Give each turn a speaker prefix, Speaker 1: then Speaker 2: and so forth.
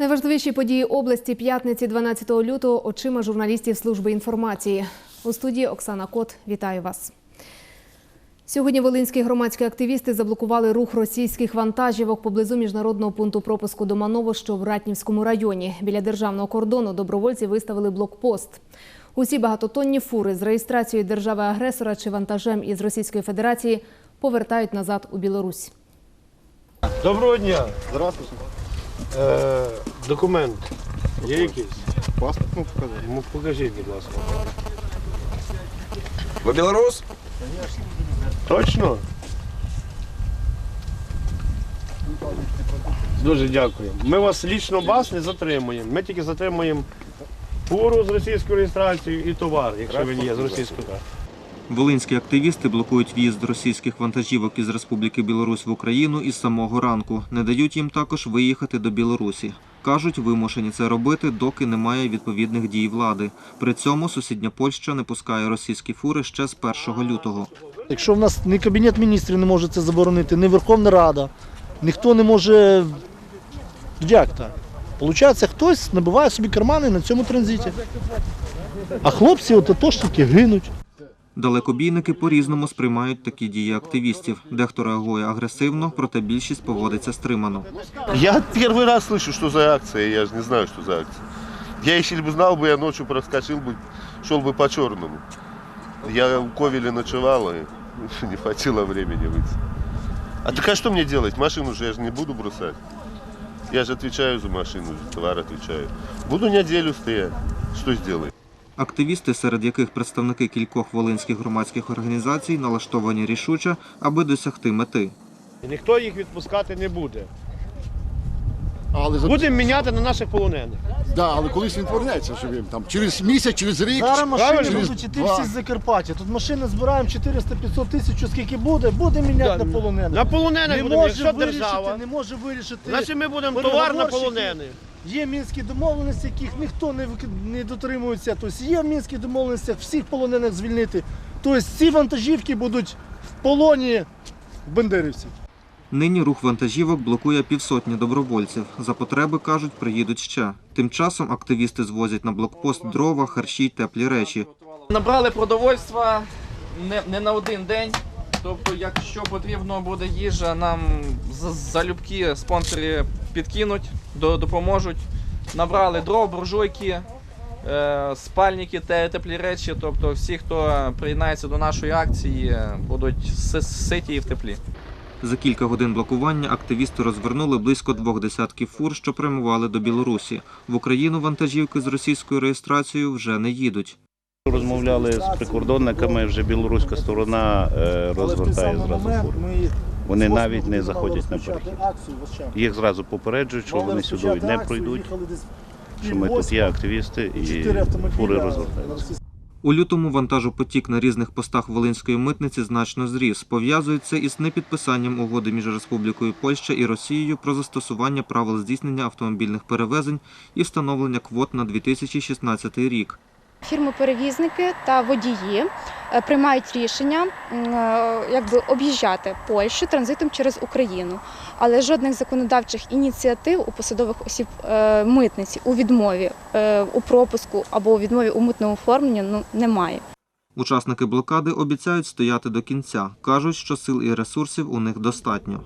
Speaker 1: Найважливіші події області п'ятниці 12 лютого очима журналістів служби інформації. У студії Оксана Кот. Вітаю вас. Сьогодні волинські громадські активісти заблокували рух російських вантажівок поблизу міжнародного пункту пропуску Доманово, що в Ратнівському районі. Біля державного кордону добровольці виставили блокпост. Усі багатотонні фури з реєстрацією держави-агресора чи вантажем із Російської Федерації повертають назад у Білорусь.
Speaker 2: Доброго дня.
Speaker 3: Здравствуйте.
Speaker 2: Е, документ є якийсь?
Speaker 3: Паспорт ну, показати.
Speaker 2: Ну, покажіть, будь ласка.
Speaker 4: Ви білорус?
Speaker 2: Точно? Дуже дякую. Ми вас лічно вас не затримуємо. Ми тільки затримуємо фуру з російською реєстрацією і товар, якщо він є з російською.
Speaker 5: Волинські активісти блокують в'їзд російських вантажівок із Республіки Білорусь в Україну із самого ранку. Не дають їм також виїхати до Білорусі. Кажуть, вимушені це робити, доки немає відповідних дій влади. При цьому сусідня Польща не пускає російські фури ще з 1 лютого.
Speaker 6: Якщо в нас ні Кабінет міністрів не може це заборонити, ні Верховна Рада, ніхто не може. Як так? Получається, хтось набиває собі кармани на цьому транзиті. А хлопці, от атошники, гинуть.
Speaker 5: Далекобійники по-різному сприймають такі дії активістів. Дехто реагує агресивно, проте більшість поводиться стримано.
Speaker 3: Я первый раз слышу, что за акция, я же не знаю, что за акция. Я если бы знал бы, я ночью проскочил бы, шел бы по черному. Я у Ковеля ночевал, и не хватило времени выйти. А так а что мне делать? Машину же я же не буду бросать. Я же отвечаю за машину, за товар отвечаю. Буду неделю стоять. Что сделаю?
Speaker 5: Активісти, серед яких представники кількох волинських громадських організацій, налаштовані рішуче, аби досягти мети.
Speaker 2: Ніхто їх відпускати не буде.
Speaker 7: Але, за-
Speaker 2: Будемо міняти на наших полонених.
Speaker 7: да, але колись він повернеться, що він там через місяць, через рік.
Speaker 6: Зараз машини
Speaker 2: Правильно?
Speaker 6: будуть іти всі з Закарпаття. Тут машини збираємо 400-500 тисяч, скільки буде, буде міняти
Speaker 2: Да,
Speaker 6: на полонених.
Speaker 2: На полонених
Speaker 6: Не
Speaker 2: будемо,
Speaker 6: може
Speaker 2: якщо
Speaker 6: вирішити,
Speaker 2: держава.
Speaker 6: не може вирішити.
Speaker 2: Значить ми будемо товар на
Speaker 6: переговорщики.
Speaker 2: полонених.
Speaker 6: Є мінські домовленості, яких ніхто не, не дотримується. Тобто є в мінських домовленостях всіх полонених звільнити. Тобто ці вантажівки будуть в полоні бандерівців.
Speaker 5: Нині рух вантажівок блокує півсотні добровольців. За потреби, кажуть, приїдуть ще. Тим часом активісти звозять на блокпост дрова, харчі й теплі речі.
Speaker 8: Набрали продовольства не, не на один день. Тобто, якщо потрібно буде їжа, нам залюбки спонсори підкинуть, допоможуть. Набрали дров, буржуйки, е, спальники, те, теплі речі. Тобто всі, хто приєднається до нашої акції, будуть ситі і в теплі.
Speaker 5: За кілька годин блокування активісти розвернули близько двох десятків фур, що прямували до Білорусі. В Україну вантажівки з російською реєстрацією вже не їдуть.
Speaker 9: Розмовляли з прикордонниками, вже білоруська сторона е, розвертає зразу фури. Вони навіть не заходять на перехід. Їх зразу попереджують, що вони сюди не пройдуть, що ми тут є активісти і фури розвертаються.
Speaker 5: У лютому вантажопотік на різних постах Волинської митниці значно зріс. Пов'язується із непідписанням угоди між Республікою Польща і Росією про застосування правил здійснення автомобільних перевезень і встановлення квот на 2016 рік.
Speaker 10: Фірми-перевізники та водії е, приймають рішення е, якби об'їжджати Польщу транзитом через Україну, але жодних законодавчих ініціатив у посадових осіб е, митниці у відмові у пропуску або у відмові у митному оформленні ну немає.
Speaker 5: Учасники блокади обіцяють стояти до кінця. Кажуть, що сил і ресурсів у них достатньо.